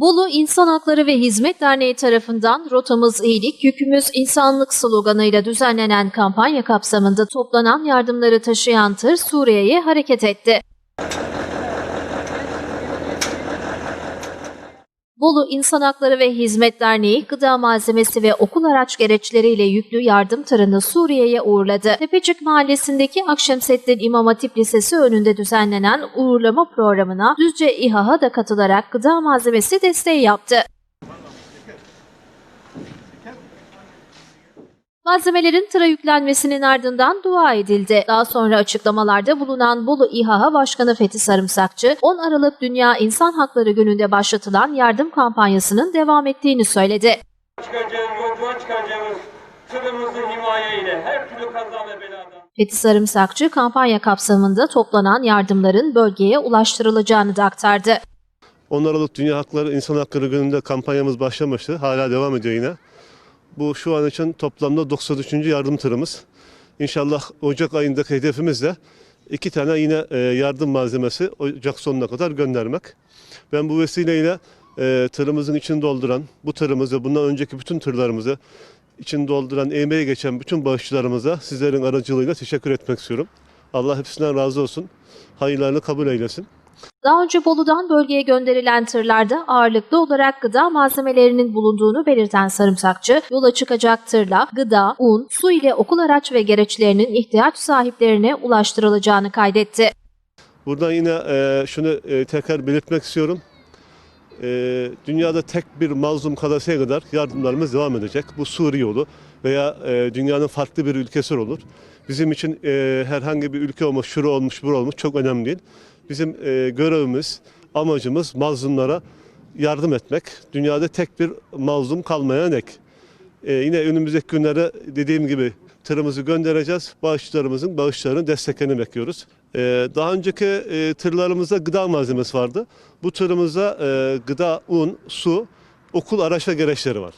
Bolu İnsan Hakları ve Hizmet Derneği tarafından Rotamız İyilik, Yükümüz İnsanlık sloganıyla düzenlenen kampanya kapsamında toplanan yardımları taşıyan tır Suriye'ye hareket etti. Bolu İnsan Hakları ve Hizmet Derneği gıda malzemesi ve okul araç gereçleriyle yüklü yardım tırını Suriye'ye uğurladı. Tepecik Mahallesi'ndeki Akşemseddin İmam Hatip Lisesi önünde düzenlenen uğurlama programına Düzce İHA'ha da katılarak gıda malzemesi desteği yaptı. Malzemelerin tıra yüklenmesinin ardından dua edildi. Daha sonra açıklamalarda bulunan Bolu İHA Başkanı Fethi Sarımsakçı, 10 Aralık Dünya İnsan Hakları Günü'nde başlatılan yardım kampanyasının devam ettiğini söyledi. çıkacağız, yolculuğa çıkacağız. Tırımızı himaye ile her türlü kaza ve beladan. Fethi Sarımsakçı kampanya kapsamında toplanan yardımların bölgeye ulaştırılacağını da aktardı. 10 Aralık Dünya Hakları İnsan Hakları Günü'nde kampanyamız başlamıştı. Hala devam ediyor yine. Bu şu an için toplamda 93. yardım tırımız. İnşallah Ocak ayındaki hedefimiz de iki tane yine e, yardım malzemesi Ocak sonuna kadar göndermek. Ben bu vesileyle e, tırımızın içini dolduran, bu tırımızı, bundan önceki bütün tırlarımızı için dolduran, emeği geçen bütün bağışçılarımıza sizlerin aracılığıyla teşekkür etmek istiyorum. Allah hepsinden razı olsun. Hayırlarını kabul eylesin. Daha önce Bolu'dan bölgeye gönderilen tırlarda ağırlıklı olarak gıda malzemelerinin bulunduğunu belirten Sarımsakçı, yola çıkacak tırla gıda, un, su ile okul araç ve gereçlerinin ihtiyaç sahiplerine ulaştırılacağını kaydetti. Buradan yine e, şunu e, tekrar belirtmek istiyorum. E, dünyada tek bir mazlum kalasaya kadar yardımlarımız devam edecek. Bu Suriye olur veya e, dünyanın farklı bir ülkesi olur. Bizim için e, herhangi bir ülke olmuş, şuru olmuş, bur olmuş çok önemli değil. Bizim e, görevimiz, amacımız mazlumlara yardım etmek. Dünyada tek bir mazlum kalmayan ek. E, yine önümüzdeki günlere dediğim gibi tırımızı göndereceğiz. Bağışçılarımızın bağışlarını desteklerini bekliyoruz. Ee, daha önceki e, tırlarımızda gıda malzemesi vardı. Bu tırımızda e, gıda, un, su, okul araç ve gereçleri var.